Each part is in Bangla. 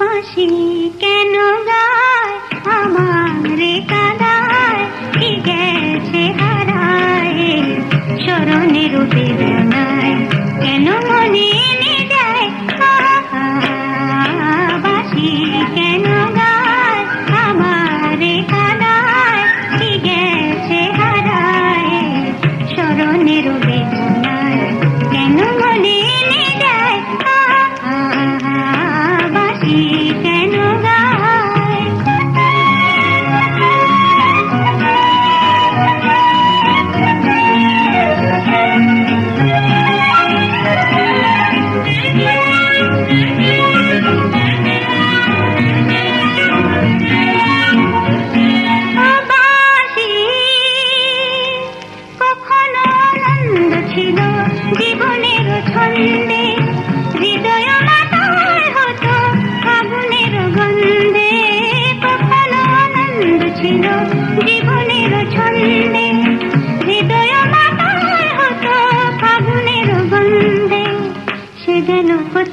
বাসিনী কেন গায়? আমার কাদা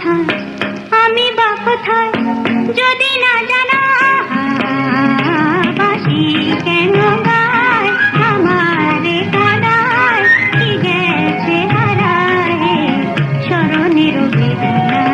কোথায়? আমি বা কোথায়? যদি না জানা বাসি কেন আমার কি গেছে হারায়? বেদনা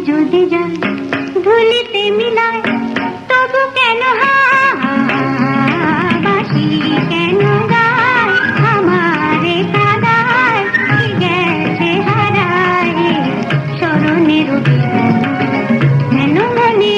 যদি যান মিলায় তবু কেন কেন গায়? আমারে গেছে হারায়? স্মরণের কেন মনে